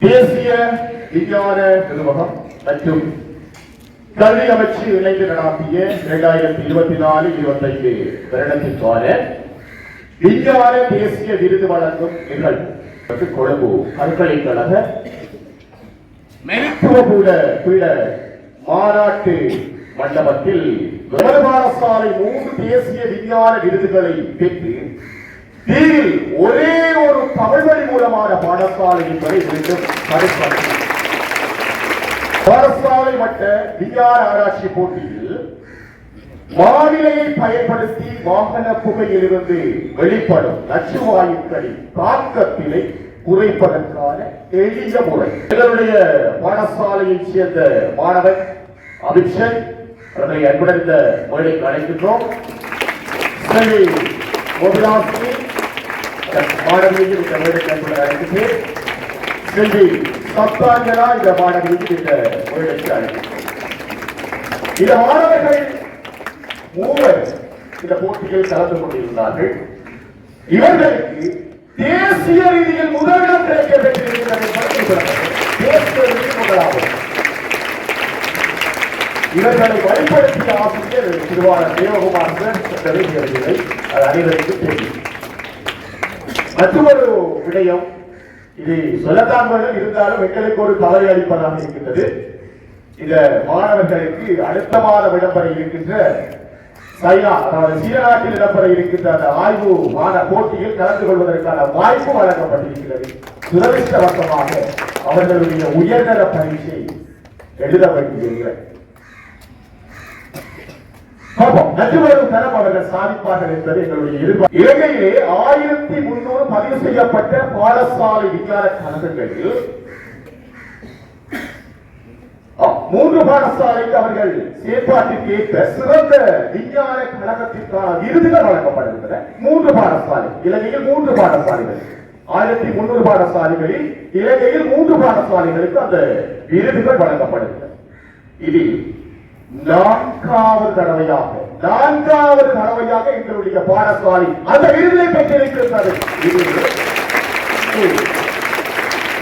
தேசிய விஞ்ஞான நிறுவனம் மற்றும் கல்வி அமைச்சு இணைந்து நடாத்திய இரண்டாயிரத்தி இருபத்தி நாலு இருபத்தைந்து வருடத்திற்கான விஞ்ஞான தேசிய விருது வழங்கும் நிகழ்வு. கொழும்பு பல்கலைக்கழக மருத்துவபூட பீட மாநாட்டு மண்டபத்தில் நமது மூன்று தேசிய விஞ்ஞான விருதுகளை பெற்று தீவில் ஒரே ஒரு தமிழ்வழி மூலமான பாடசாலை என்பதை மீண்டும் பரிசோதனை பாடசாலை மட்ட விஞ்ஞான ஆராய்ச்சி போட்டியில் வானிலையை பயன்படுத்தி வாகன புகையிலிருந்து வெளிப்படும் நச்சு வாயுக்களின் தாக்கத்தினை குறைப்பதற்கான எளிய முறை. எங்களுடைய பாடசாலையைச் சேர்ந்த மாணவர் அபிஷன் அவர்களை அன்புடன் இந்த மேடைக்கு அழைக்கின்றோம். செல்வி மாணவியையும் இந்த மேடைக்கு அன்புடன் செல்வி சப்தாஞ்சனா இந்த மாணவியையும் இந்த இந்த மாணவர்கள் மூவர் இந்த போட்டியில் கலந்து கொண்டிருந்தார்கள் இவர்களுக்கு தேசிய ரீதியில் முதலிடம் கிடைக்க பெற்றிருக்கிறது தேசிய ரீதியில் முதலாவது. இவர்களை வழிபடுத்திய ஆசிரியர் திருவாளர் தேவகுமார் அது அனைவருக்கும் தெரியும். மற்றொரு விடயம் இது சொல்லத்தான் இருந்தாலும் எங்களுக்கு ஒரு கவலை அளிப்பதாக இருக்கின்றது. இந்த மாணவர்களுக்கு அடுத்த மாத விடப்பட இருக்கின்ற சைனா அதாவது சீன நாட்டில் இடம்பெற இருக்கின்ற அந்த ஆய்வு மாத போட்டியில் கலந்து கொள்வதற்கான வாய்ப்பு வழங்கப்பட்டிருக்கிறது. துரதிருஷ்டவசமாக அவர்களுடைய உயர்தர பரீட்சை எழுத வேண்டியிருக்கிறது பார்ப்போம். நச்சுவரும் சாதிப்பார்கள் என்பது எங்களுடைய எதிர்பார்ப்பு இலங்கையிலே ஆயிரத்தி முன்னூறு பதிவு செய்யப்பட்ட பாடசாலை விஞ்ஞான கழகங்களில் மூன்று பாடசாலைக்கு அவர்கள் செயற்பாட்டிற்கு ஏற்ப சிறந்த விஞ்ஞான கழகத்திற்கான விருதுகள் வழங்கப்படுகின்றன மூன்று பாடசாலை. இலங்கையில் மூன்று பாடசாலைகள். ஆயிரத்தி முன்னூறு பாடசாலைகளில் இலங்கையில் மூன்று பாடசாலைகளுக்கு அந்த விருதுகள் வழங்கப்படுகின்றன இதில் நான்காவது தடவையாக நான்காவது தடவையாக எங்களுடைய பாடசாலை அந்த விருதை பெற்றிருக்கிறது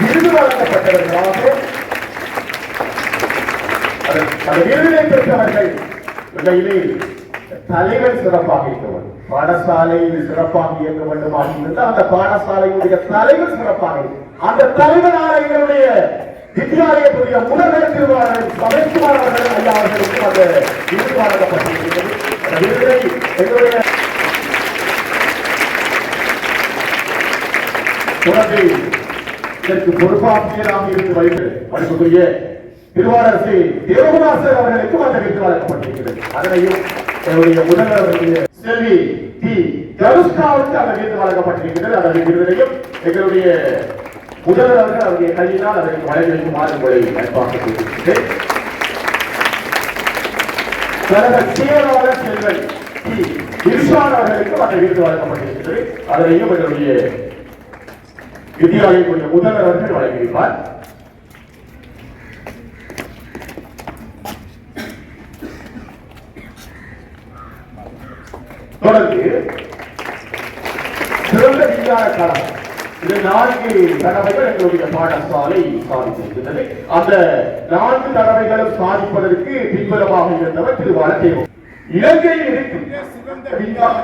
விருது வழங்கப்பட்டவர்களாக அந்த விருதை பெற்றவர்கள் உண்மையிலே தலைவர் சிறப்பாக இருக்க வேண்டும். பாடசாலையில் சிறப்பாக இயங்க வேண்டுமாக இருந்தால் அந்த பாடசாலையுடைய தலைவர் சிறப்பாக அந்த தலைவரான எங்களுடைய வித்யாலயத்துடைய முதல்வர் திருவாரன் சமைக்குமார் அவர்கள் ஐயா அவர்களுக்கும் அந்த விருது வழங்கப்பட்டிருக்கிறது. அந்த விருதை எங்களுடைய தொடர்ந்து இதற்கு பொறுப்பாசிரியராக இருந்து வைத்து மதிப்புக்குரிய திருவாரூர் தேவகுமாசர் அவர்களுக்கும் அந்த விருது வழங்கப்பட்டிருக்கிறது. அதனையும் என்னுடைய முதல்வருடைய செல்வி டி கருஷ்காவுக்கு அந்த விருது வழங்கப்பட்டிருக்கிறது. அந்த விருதையும் எங்களுடைய முதல்வராக அவருடைய கையினால் அவரை வழங்கி வைக்குமாறு உங்களை அன்பாக செல்வன் டி இர்ஷான் விருது வழங்கப்பட்டிருக்கிறது. அதனையும் எங்களுடைய வித்யாலயத்துடைய முதல்வர் அவர்கள் வழங்கியிருப்பார். தொடர்ந்து சிறந்த விஞ்ஞான களம் இது நான்கு தடவைகள் எங்களுடைய பாடசாலை சாதித்திருக்கின்றது அந்த நான்கு தடவைகளும் சாதிப்பதற்கு பின்புலமாக இருந்தவர் திரு வளத்தேவம் இலங்கையில் இருக்கின்ற சிறந்த விஞ்ஞான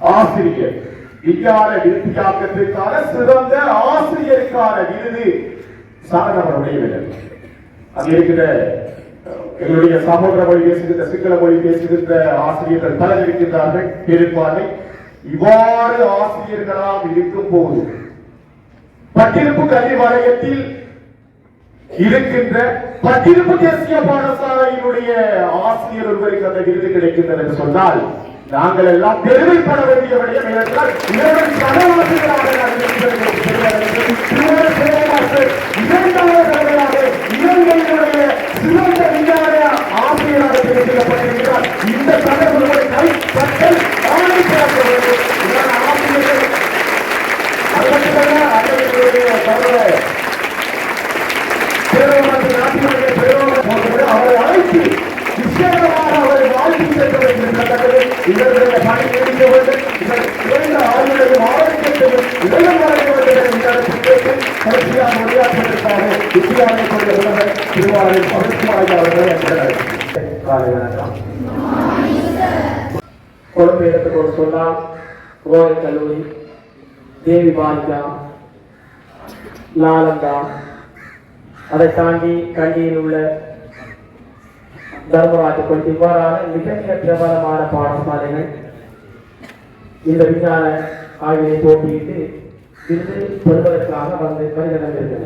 ஆசிரியர் விஞ்ஞான விருத்தியாக்கத்திற்கான சிறந்த ஆசிரியருக்கான விருது சாரணவருடைய விருது. அங்க இருக்கிற எங்களுடைய சகோதர மொழி பேசுகின்ற சிங்கள மொழி பேசுகின்ற ஆசிரியர்கள் பலர் இருக்கின்றார்கள் பெரும்பான்மை. இவ்வாறு ஆசிரியர்களாம் இருக்கும் போது பட்டிருப்பு கல்வி வலயத்தில் இருக்கின்ற பட்டிருப்பு தேசிய பாடசாலையினுடைய ஆசிரியர் ஒருவருக்கு அந்த விருது கிடைக்கின்றது என்று சொன்னால் நாங்கள் எல்லாம் பெருமைப்பட வேண்டிய விடயம் அவரை அழைத்து விசேஷமாக அவரை வாழ்த்து செல்வது இருக்கின்றது இவர்களுடைய பணி நீடிக்க வேண்டும் இவர் இரண்டு ஆரோக்கியத்தையும் வழங்க வேண்டும் என்ற திருவாரூர் காலை வணக்கம் கொழும்பு எடுத்துக்கொண்டு சொன்னால் ரோயல் கல்லூரி தேவி பாலிகா நாலந்தா அதை தாண்டி கண்டியில் உள்ள தர்மராஜ கொள்கை இவ்வாறான மிக மிக பிரபலமான பாடசாலைகள் இந்த விஞ்ஞான ஆய்வினை போட்டியிட்டு விருது பெறுவதற்காக வந்து வருகிறது